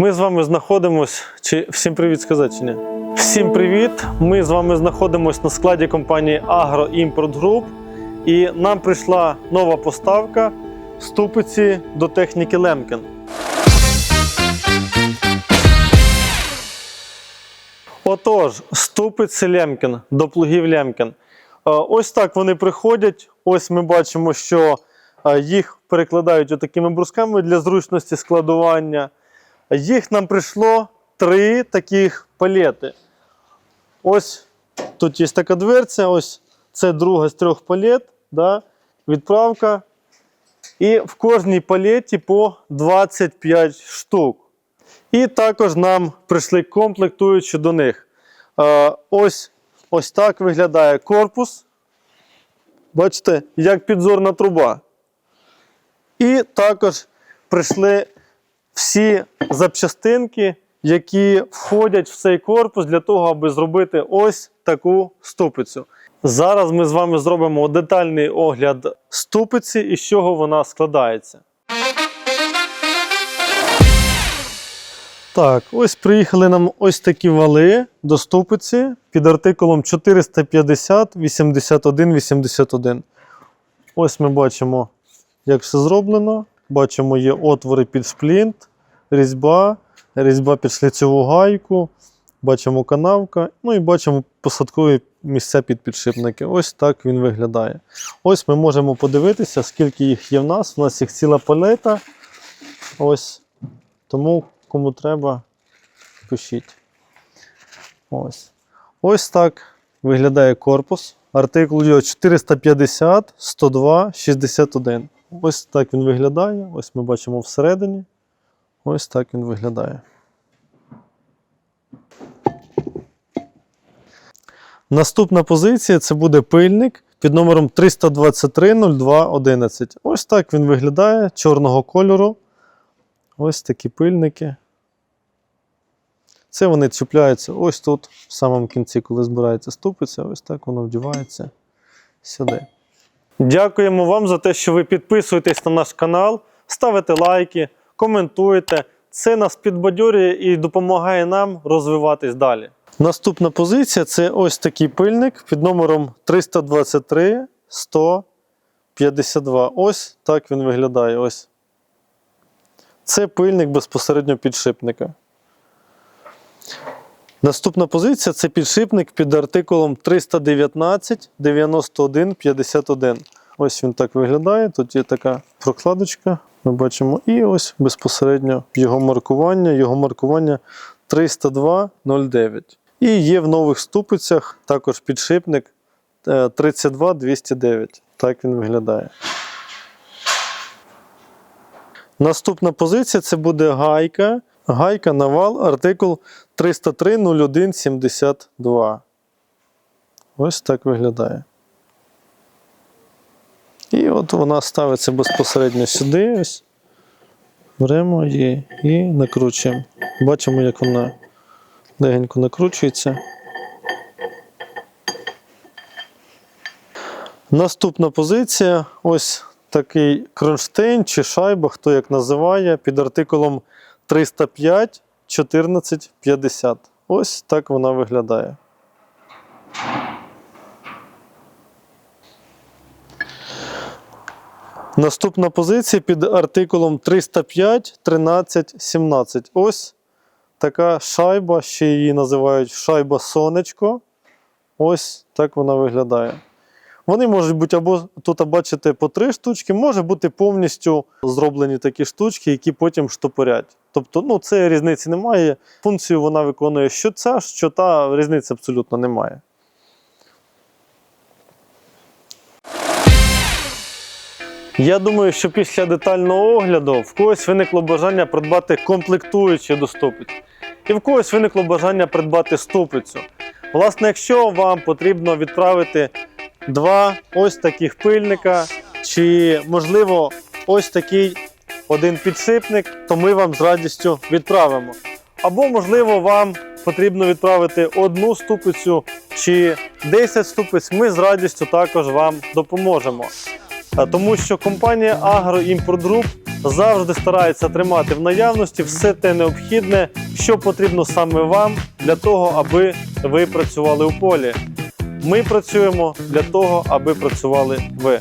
Ми з вами знаходимось. Чи всім привіт сказати чи ні? Всім привіт! Ми з вами знаходимось на складі компанії Import Group. І нам прийшла нова поставка ступиці до техніки Лемкін. Отож, ступиці Лемкін до плугів Лемкін. Е, Ось так вони приходять. Ось ми бачимо, що е, їх перекладають отакими брусками для зручності складування. Їх нам прийшло три таких палети. Ось тут є така дверця, ось це друга з трьох палет, да, відправка. І в кожній палеті по 25 штук. І також нам прийшли комплектуючі до них. Ось, ось так виглядає корпус. Бачите, як підзорна труба. І також прийшли всі запчастинки, які входять в цей корпус для того, аби зробити ось таку ступицю. Зараз ми з вами зробимо детальний огляд ступиці і з чого вона складається. Так, ось приїхали нам ось такі вали до ступиці під артикулом 450 81 81. Ось ми бачимо, як все зроблено. Бачимо, є отвори під шплінт, різьба, різьба під шліцеву гайку, бачимо канавка, ну і бачимо посадкові місця під підшипники. Ось так він виглядає. Ось ми можемо подивитися, скільки їх є в нас. У нас їх ціла палета. Ось. Тому кому треба, пишіть. Ось. Ось так виглядає корпус. Артикул його 450, 102, 61. Ось так він виглядає. Ось ми бачимо всередині. Ось так він виглядає. Наступна позиція це буде пильник під номером 3230211. Ось так він виглядає чорного кольору. Ось такі пильники. Це вони чіпляються ось тут, в самому кінці, коли збирається ступиця, ось так воно вдівається сюди. Дякуємо вам за те, що ви підписуєтесь на наш канал, ставите лайки, коментуєте. Це нас підбадьорює і допомагає нам розвиватись далі. Наступна позиція це ось такий пильник під номером 323 152. Ось так він виглядає. Ось. Це пильник безпосередньо підшипника. Наступна позиція це підшипник під артикулом 319 91 51. Ось він так виглядає. Тут є така прокладочка. Ми бачимо. І ось безпосередньо його маркування. Його маркування 302.09. І є в нових ступицях також підшипник е, 32209. Так він виглядає. Наступна позиція це буде гайка. Гайка навал, артикул 303.01.72. Ось так виглядає. І от вона ставиться безпосередньо сюди. Ось. Беремо її і накручуємо. Бачимо, як вона легенько накручується. Наступна позиція ось такий кронштейн чи шайба, хто як називає, під артикулом 305 14 50. Ось так вона виглядає. Наступна позиція під артикулом 305 13 17. Ось така шайба, ще її називають шайба сонечко. Ось так вона виглядає. Вони можуть бути або тут бачите по три штучки, може бути повністю зроблені такі штучки, які потім штопорять. Тобто, ну це різниці немає. Функцію вона виконує що ця, що та різниці абсолютно немає. Я думаю, що після детального огляду в когось виникло бажання придбати комплектуючі до ступиць. І в когось виникло бажання придбати ступицю. Власне, якщо вам потрібно відправити два ось таких пильника, чи, можливо, ось такий один підшипник, то ми вам з радістю відправимо. Або, можливо, вам потрібно відправити одну ступицю чи 10 ступиць, ми з радістю також вам допоможемо. Тому що компанія Group завжди стараються тримати в наявності все те необхідне, що потрібно саме вам для того, аби ви працювали у полі. Ми працюємо для того, аби працювали ви.